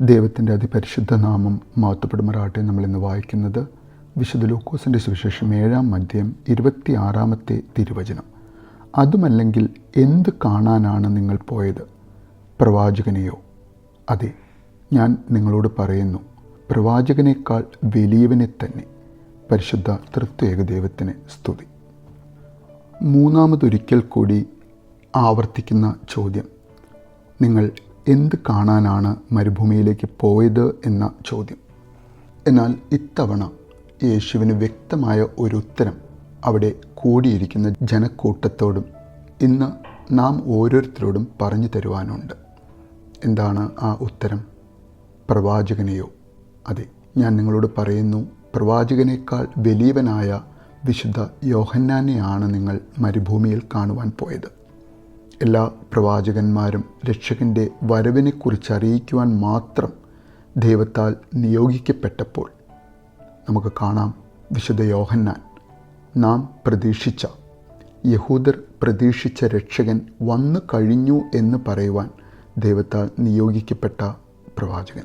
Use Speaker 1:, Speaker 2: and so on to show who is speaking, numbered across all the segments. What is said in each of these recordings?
Speaker 1: ദൈവത്തിന്റെ അതിപരിശുദ്ധ നാമം മാത്തുപെടുമാറാട്ടെ നമ്മൾ ഇന്ന് വായിക്കുന്നത് വിശുദ്ധ ലൂക്കോസിന്റെ സുവിശേഷം ഏഴാം മദ്യം ഇരുപത്തി ആറാമത്തെ തിരുവചനം. അതുമല്ലെങ്കിൽ എന്ത് കാണാനാണ് നിങ്ങൾ പോയത്? പ്രവാചകനെയോ? അതെ ഞാൻ നിങ്ങളോട് പറയുന്നു പ്രവാചകനേക്കാൾ വലിയവനെ തന്നെ. പരിശുദ്ധ തൃത്വേക ദൈവത്തിന് സ്തുതി. മൂന്നാമതൊരിക്കൽ കൂടി ആവർത്തിക്കുന്ന ചോദ്യം. നിങ്ങൾ എന്ത് കാണാനാണ് മരുഭൂമിയിലേക്ക് പോയത് എന്ന ചോദ്യം. എന്നാൽ ഇത്തവണ യേശുവിന് വ്യക്തമായ ഒരു ഉത്തരം അവിടെ കൂടിയിരിക്കുന്ന ജനക്കൂട്ടത്തോടും ഇന്ന് നാം ഓരോരുത്തരോടും പറഞ്ഞു തരുവാനുണ്ട്. എന്താണ് ആ ഉത്തരം? പ്രവാചകനെയോ? അതെ ഞാൻ നിങ്ങളോട് പറയുന്നു പ്രവാചകനേക്കാൾ വലിയവനായ വിശുദ്ധ യോഹന്നാനെയാണ് നിങ്ങൾ മരുഭൂമിയിൽ കാണുവാൻ പോയത്. എല്ലാ പ്രവാചകന്മാരും രക്ഷകന്റെ വരവിനെക്കുറിച്ച് അറിയിക്കുവാൻ മാത്രം ദൈവത്താൽ നിയോഗിക്കപ്പെട്ടപ്പോൾ നമുക്ക് കാണാം വിശുദ്ധ യോഹന്നാൻ. നാം പ്രതീക്ഷിച്ച യഹൂദർ പ്രതീക്ഷിച്ച രക്ഷകൻ വന്നു കഴിഞ്ഞു എന്ന് പറയുവാൻ ദൈവത്താൽ നിയോഗിക്കപ്പെട്ട പ്രവാചകൻ.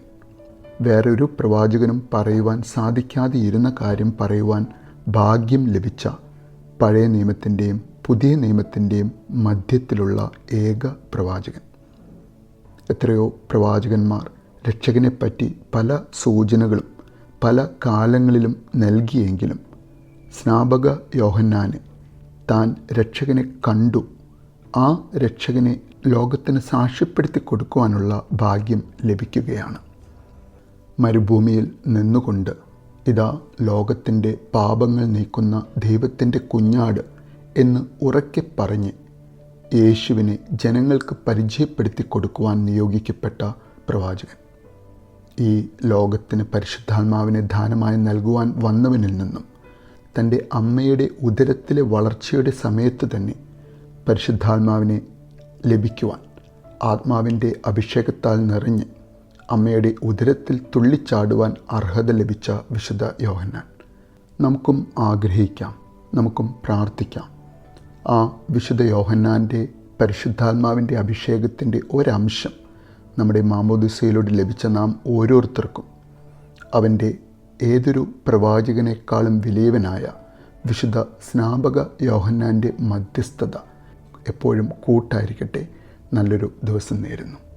Speaker 1: വേറൊരു പ്രവാചകനും പറയുവാൻ സാധിക്കാതെ ഇരുന്ന കാര്യം പറയുവാൻ ഭാഗ്യം ലഭിച്ച പഴയ നിയമത്തിന്റെയും പുതിയ നിയമത്തിന്റെയും മധ്യത്തിലുള്ള ഏക പ്രവാചകൻ. എത്രയോ പ്രവാചകന്മാർ രക്ഷകനെപ്പറ്റി പല സൂചനകളും പല കാലങ്ങളിലും നൽകിയെങ്കിലും സ്നാപക യോഹന്നാന് താൻ രക്ഷകനെ കണ്ടു. ആ രക്ഷകനെ ലോകത്തിന് സാക്ഷ്യപ്പെടുത്തി കൊടുക്കുവാനുള്ള ഭാഗ്യം ലഭിക്കുകയാണ്. മരുഭൂമിയിൽ നിന്നുകൊണ്ട് ഇതാ ലോകത്തിന്റെ പാപങ്ങൾ നീക്കുന്ന ദൈവത്തിന്റെ കുഞ്ഞാട് എന്ന് ഉറക്കെ പറഞ്ഞ് യേശുവിനെ ജനങ്ങൾക്ക് പരിചയപ്പെടുത്തി കൊടുക്കുവാൻ നിയോഗിക്കപ്പെട്ട പ്രവാചകൻ. ഈ ലോകത്തിന് പരിശുദ്ധാത്മാവിനെ ദാനമായി നൽകുവാൻ വന്നവനിൽ നിന്നും തന്റെ അമ്മയുടെ ഉദരത്തിലെ വളർച്ചയുടെ സമയത്ത് തന്നെ പരിശുദ്ധാത്മാവിനെ ലഭിക്കുവാൻ ആത്മാവിന്റെ അഭിഷേകത്താൽ നിറഞ്ഞ് അമ്മയുടെ ഉദരത്തിൽ തുള്ളിച്ചാടുവാൻ അർഹത ലഭിച്ച വിശുദ്ധ യോഹന്നാൻ. നമുക്കും ആഗ്രഹിക്കാം നമുക്കും പ്രാർത്ഥിക്കാം. ആ വിശുദ്ധ യോഹന്നാന്റെ പരിശുദ്ധാത്മാവിന്റെ അഭിഷേകത്തിന്റെ ഒരംശം നമ്മുടെ മാമോദിസയിലൂടെ ലഭിച്ച നാം ഓരോരുത്തർക്കും. അവന്റെ ഏതൊരു പ്രവാചകനേക്കാളും വിലയവനായ വിശുദ്ധ സ്നാപക യോഹന്നാന്റെ മധ്യസ്ഥത എപ്പോഴും കൂട്ടായിരിക്കട്ടെ. നല്ലൊരു ദിവസം നേരുന്നു.